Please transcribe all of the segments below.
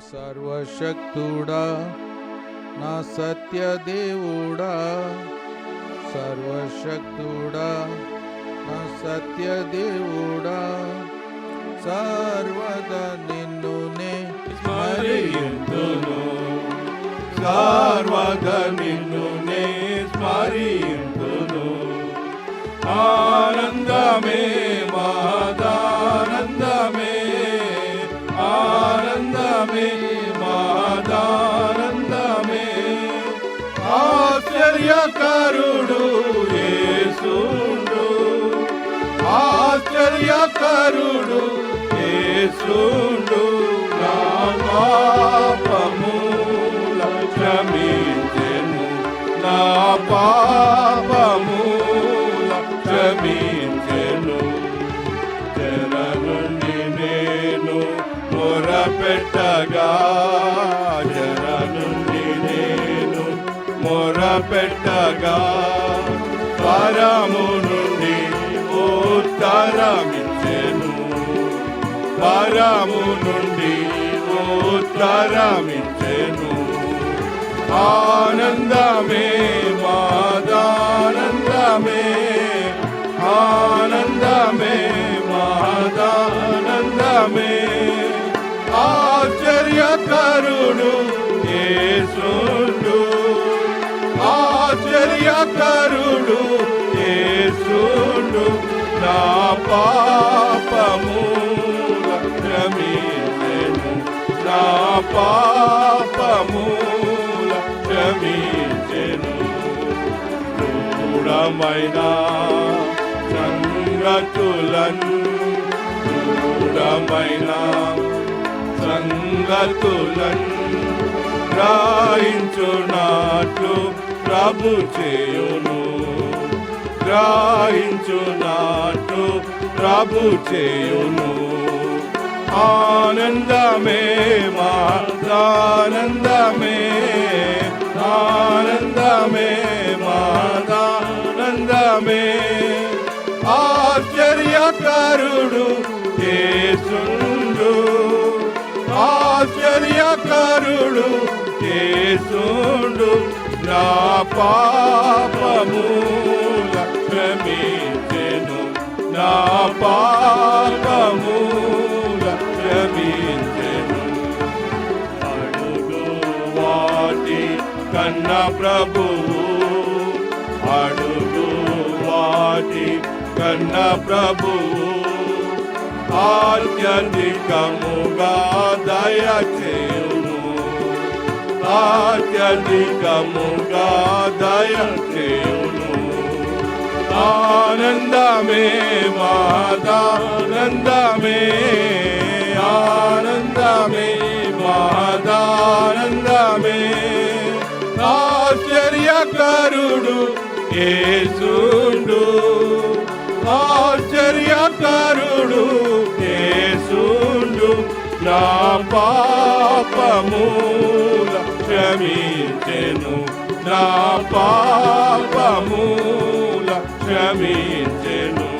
సర్వశక్తుడా నా సత్య దేవుడా సర్వశక్తుడా నా సత్య దేవుడా సర్వదా నిన్ను నే స్మరింతును. సర్వద నిన్ను ఆశ్చర్యకరుడు యేసుడు ఆశ్చర్యకరుడు యేసుడు నా పాపముల క్షమించెను నా పాపముల క్షమించెను చెర నుండి నేను మొరపెట్టగా పెట్టగా పరము నుండి ఉత్తరమిచ్చెను. పరము నుండి ఉత్తరమిచ్చెను. ఆనందమే మాదానందమే ఆనందమే మాదానందమే. ఆశ్చర్యకరు పాపము క్షమించెను నా పాపము క్షమించెను దూరమైన సంగతులను దూరమైన సంగతులను గ్రహించునాట్లు ప్రభు చేయును గ్రహించునాట్లు ప్రభు చేయును. ఆనందమే మా ఆనందమే మానందమే ఆశ్చర్యకరుడు యేసుండు ఆశ్చర్యకరుడు యేసుండు నా పాపము. నా పాపముల క్షమించెను అడుగు వాటి కన్న ప్రభువు. అడుగు వాటి కన్న ప్రభువు. ఆత్యధికముగా దయచేయును. ఆత్యధికముగా దయచేయును. ఆనందమే మాదానందమే ఆనందమే మాదానందమే ఆశ్చర్యకరుడు యేసుడు ఆశ్చర్యకరుడు యేసుడు నా పాపముల క్షమించెను నా పాపముల క్షమించెను.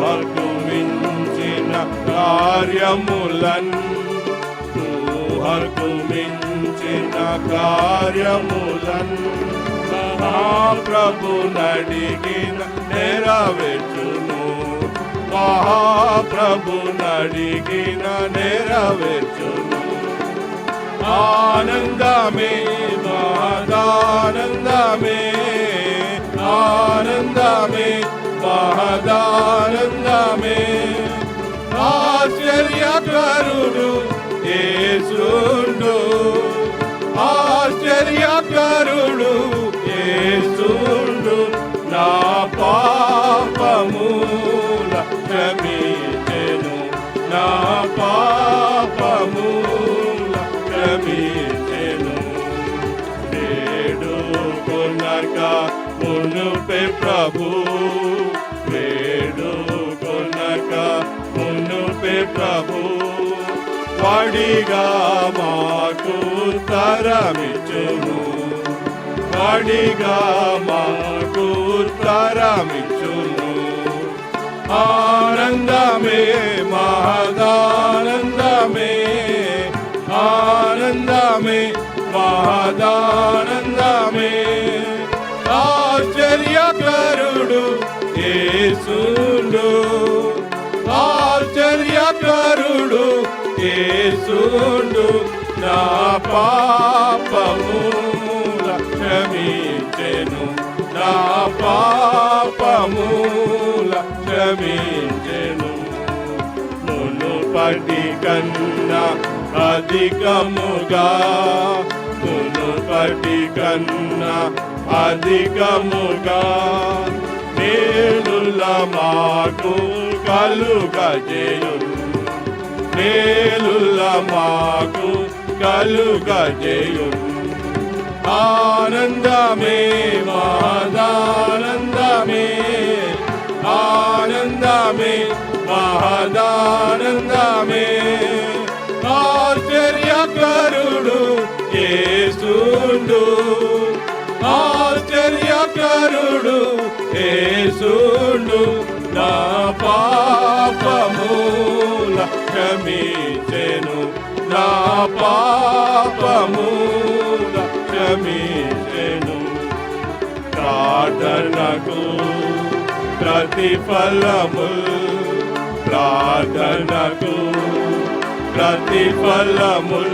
వరకు మించిన కార్యములన్ వరకు మించిన కార్యములన్ మహాప్రభు నడిగిన నెరవేర్చును. మహాప్రభు నడిగిన నెరవేర్చును. ఆనందమే మాదా యేసుడు ఆశ్చర్యకరుడు యేసుడు. నా పాపముల క్షమించెను నా పాపముల క్షమించెను నేడు కొనక మునుపే ప్రభు. వేడు కొనక మునుపే ప్రభు. వాడిగా మాకు తరమిచును వాడిగా మాకు తరమిచును ఆనందమే మహదానందమే ఆనందమే మహదానందమే. ఆశ్చర్యకరుడు యేసుడు ఆశ్చర్యకరుడు యేసుడు నా పాపము క్షమించెను నా పాపము క్షమించెను మునుపటి కన్నా అధికముగా మునుపటి కన్నా అధికముగా మేలుల మాకు కలుగజేయును. మేలుల మాకు కలుగజేయును ఆనందమే మహదానందమే. ఆనందమే మహదానందమే. ఆశ్చర్యకరుడు యేసుండు. ఆశ్చర్యకరుడు యేసుండు. నా పా క్షమించెను. నా పాపము క్షమించెను. ప్రార్థనకు ప్రతిఫలము ప్రార్థనకు ప్రతిఫలము.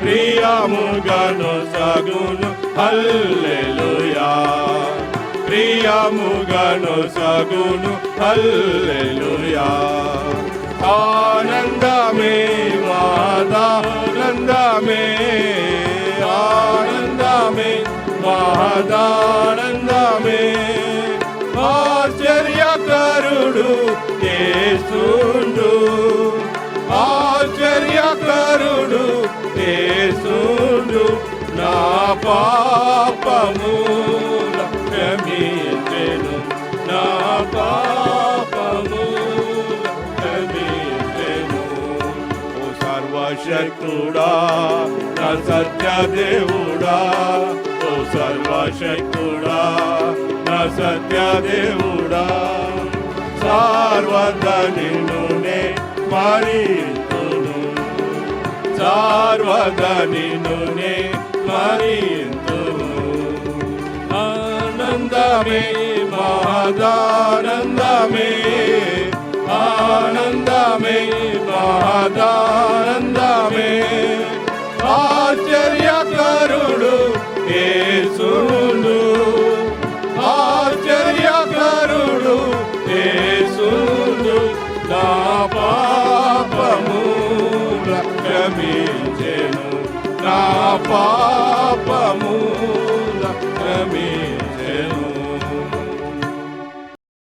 ప్రియముగను సగును హల్లెలూయా. ప్రియముగను సగును హల్లెలుయా. ఆనందమే మాదానందమే ఆనందమే మహదానందమే ఆశ్చర్యకరుడు యేసుండు ఆశ్చర్యకరుడు యేసుండు నా పాపము క్షమించెను నా పాపము సర్వశక్తుడా నా సత్య దేవుడా ఓ సర్వశక్తుడా నా సత్య దేవుడా సార్వధనినునే మరింతును సార్వదనినునే మరింతును. ఆనందమే మహదానందమే ఆనందమే మహదానందమే ఆశ్చర్యకరుడు యేసుడు ఆశ్చర్యకరుడు యేసుడు నా పాపము క్షమించెను నా పా